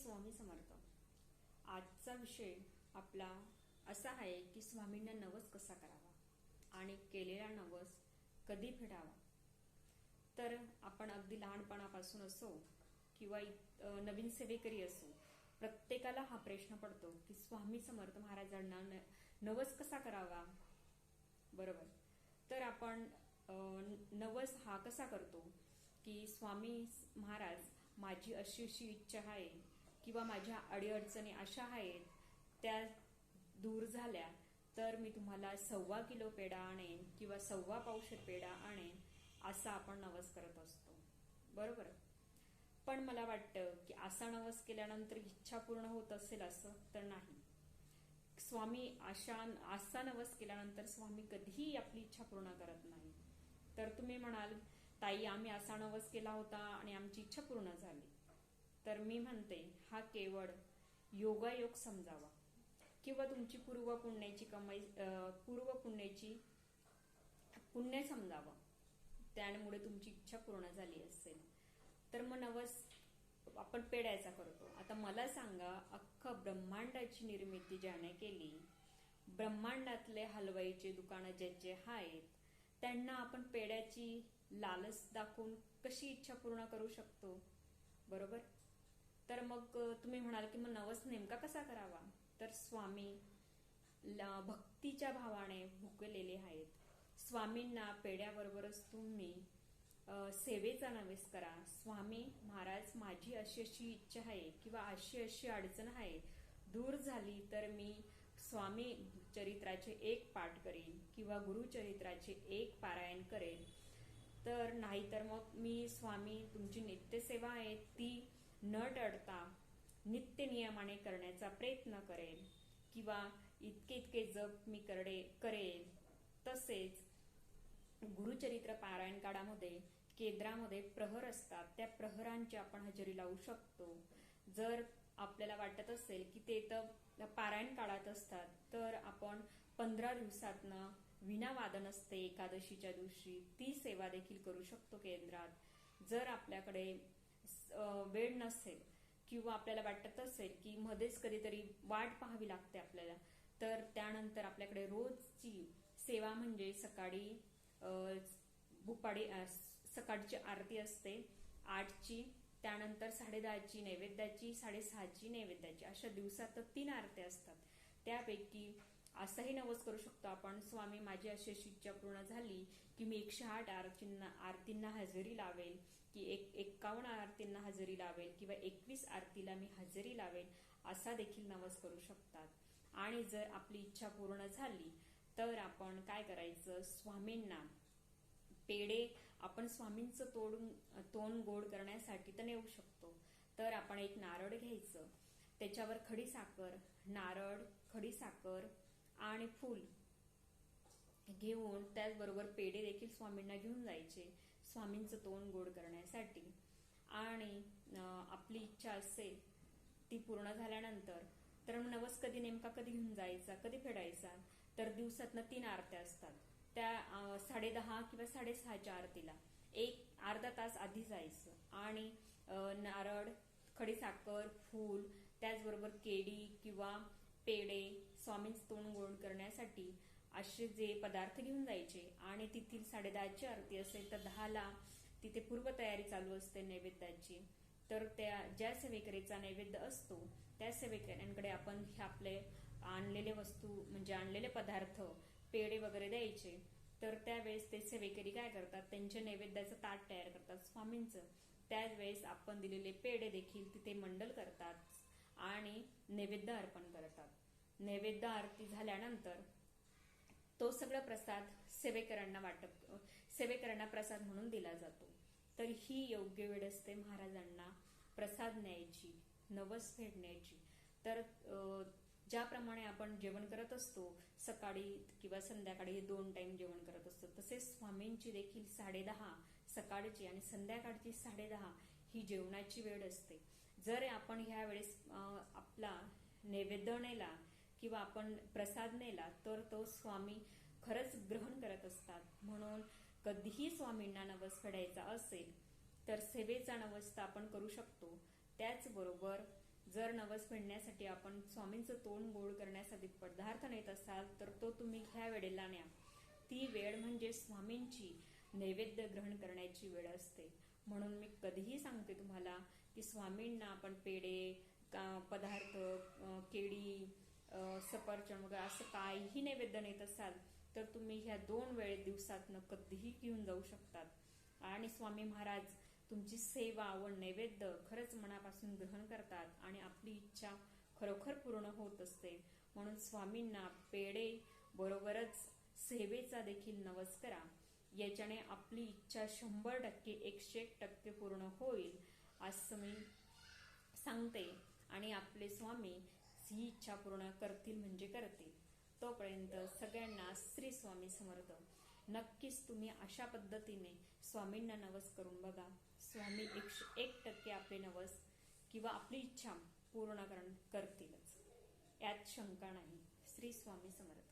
स्वामी समर्थ. आजचा विषय आपला असा आहे की स्वामींना नवस कसा करावा आणि केलेला नवस कधी फेडावा? तर आपण अगदी लहानपणापासून असो किंवा नवीन सेवेकरी असो प्रत्येकाला हा प्रश्न पडतो की स्वामी समर्थ महाराजांना नवस कसा करावा? बरोबर. तर आपण नवस हा कसा करतो की स्वामी महाराज माझी अशी अशी इच्छा आहे किंवा माझ्या अडीअडचणी अशा आहेत त्या दूर झाल्या तर मी तुम्हाला सव्वा किलो पेढा आणेन किंवा सव्वा पावश पेढा आणेन असा आपण नवस करत असतो. बरोबर? पण मला वाटतं की असा नवस केल्यानंतर इच्छा पूर्ण होत असेल असं तर नाही. स्वामी अशा असा नवस केल्यानंतर स्वामी कधीही आपली इच्छा पूर्ण करत नाही तर तुम्ही म्हणाल ताई आम्ही असा नवस केला होता आणि आमची इच्छा पूर्ण झाली. तर मी म्हणते हा केवळ योगायोग समजावा. किंवा तुमची पूर्व पुण्याची कमाई पूर्व पुण्याची पुण्य समजावं. त्यामुळे तुमची इच्छा पूर्ण झाली असेल. तर मग नवस आपण पेडायचा करतो. आता मला सांगा अख्खं ब्रह्मांडाची निर्मिती ज्याने केली ब्रह्मांडातले हलवाईचे दुकानं ज्याचे आहेत त्यांना आपण पेड्याची लालच दाखवून कशी इच्छा पूर्ण करू शकतो? बरोबर? तर मग तुम्ही म्हणाल की मग नवस नेमका कसा करावा? तर स्वामी भक्तीच्या भावाने भुकलेले आहेत. स्वामींना पेड्याबरोबरच तुम्ही सेवेचा नवेस करा. स्वामी महाराज माझी अशी अशी इच्छा आहे किंवा अशी अशी अडचण आहे दूर झाली तर मी स्वामी चरित्राचे एक पाठ करेन किंवा गुरुचरित्राचे एक पारायण करेन. तर नाही तर मग मी स्वामी तुमची नित्यसेवा आहे ती न टळता नित्य नियमाने करण्याचा प्रयत्न करेल किंवा इतके इतके जप मी करडे करेल तसेच गुरुचरित्र पारायण काळामध्ये केंद्रामध्ये प्रहर असतात. त्या प्रहरांची आपण हजेरी लावू शकतो. जर आपल्याला वाटत असेल की ते तर पारायण काळात असतात तर आपण पंधरा दिवसातनं विना वादन असते एकादशीच्या दिवशी. ती सेवा देखील करू शकतो केंद्रात. जर आपल्याकडे वेळ नसेल किंवा आपल्याला वाटत असेल की मध्येच कधीतरी वाट पाहावी लागते आपल्याला तर त्यानंतर आपल्याकडे रोजची सेवा म्हणजे सकाळी भुपाडी सकाळची आरती असते आठची त्यानंतर साडेदहाची नैवेद्याची साडेसहाची नैवेद्याची अशा दिवसात तीन आरत्या असतात. त्यापैकी असंही नवस करू शकतो आपण स्वामी माझी अशी अशी इच्छा पूर्ण झाली की मी एकशे आठ आरतींना आरतींना हजेरी लावेल की एक एक्कावन्न आरतींना हजेरी लावेल किंवा एकवीस आरतीला मी हजेरी लावेल असा देखील नवस करू शकतात. आणि जर आपली इच्छा पूर्ण झाली तर आपण काय करायचं? स्वामींना पेढे आपण स्वामींचं तोडून तोंड गोड करण्यासाठी तर नेऊ शकतो. तर आपण एक नारळ घ्यायचं. त्याच्यावर खडी साखर नारळ खडी साखर आणि फूल घेऊन त्याचबरोबर पेढे देखील स्वामींना घेऊन जायचे. स्वामींचं तोंड गोड करण्यासाठी. आणि आपली इच्छा असेल ती पूर्ण झाल्यानंतर तर मग नवस कधी नेमका कधी घेऊन जायचा कधी फेडायचा? तर दिवसातनं तीन आरत्या असतात. त्या साडेदहा किंवा साडेसहाच्या आरतीला. एक अर्धा तास आधी जायचं. आणि नारळ खडीसाखर फूल त्याचबरोबर केळी किंवा पेढे स्वामींचं तोंड गोड करण्यासाठी असे जे पदार्थ घेऊन जायचे आणि तिथील साडेदहाची आरती असेल तर दहाला तिथे पूर्वतयारी चालू असते नैवेद्याची. तर त्या ज्या सेवेकरीचा नैवेद्य असतो त्या सेवेकऱ्यांकडे आपण हे आपले आणलेले वस्तू म्हणजे आणलेले पदार्थ पेढे वगैरे द्यायचे. तर त्यावेळेस ते सेवेकरी काय करतात? त्यांच्या नैवेद्याचं ताट तयार करतात स्वामींचं. त्याचवेळेस आपण दिलेले पेढे देखील तिथे मंडल करतात आणि नैवेद्य अर्पण करतात. नैवेद्य आरती झाल्यानंतर तो सगळा प्रसाद सेवेकरांना वाटप सेवेकरांना प्रसाद म्हणून दिला जातो. तर ही योग्य वेळ असते महाराजांना प्रसाद न्यायची नवस फेडण्याची. तर ज्याप्रमाणे आपण जेवण करत असतो सकाळी किंवा संध्याकाळी हे दोन टाइम जेवण करत असतो तसेच स्वामींची देखील साडेदहा सकाळची आणि संध्याकाळची साडेदहा ही जेवणाची वेळ असते. जर आपण ह्या वेळेस आपला नैवेद्य नेला किंवा आपण प्रसाद नेला तर तो स्वामी खरंच ग्रहण करत असतात. म्हणून कधीही स्वामींना नवस फेडायचा असेल तर सेवेचा नवस तर आपण करू शकतो. त्याचबरोबर जर नवस फेडण्यासाठी आपण स्वामींचं तोंड गोड करण्यासाठी पदार्थ नेत असाल तर तो तुम्ही ह्या वेळेला न्या. ती वेळ म्हणजे स्वामींची नैवेद्य ग्रहण करण्याची वेळ असते. म्हणून मी कधीही सांगते तुम्हाला की स्वामींना आपण पेढे का- पदार्थ केळी सफरचंद वगैरे असं काहीही नैवेद्य नेत असाल तर तुम्ही ह्या दोन वेळे दिवसातनं कधीही घेऊन जाऊ शकतात. आणि स्वामी महाराज तुमची सेवा व नैवेद्य खरंच मनापासून ग्रहण करतात आणि आपली इच्छा खरोखर पूर्ण होत असते. म्हणून स्वामींना पेढे बरोबरच सेवेचा देखील नवस करा. याच्याने आपली इच्छा शंभर टक्के एकशे एक टक्के पूर्ण होईल असं मी सांगते. आणि आपले स्वामी ही इच्छा पूर्ण करतील म्हणजे करतील. तोपर्यंत सगळ्यांना श्री स्वामी समर्थ. नक्कीच तुम्ही अशा पद्धतीने स्वामींना नवस करून बघा. स्वामी एकशे एक टक्के आपले नवस किंवा आपली इच्छा पूर्ण करण करतीलच. यात शंका नाही. श्री स्वामी समर्थ.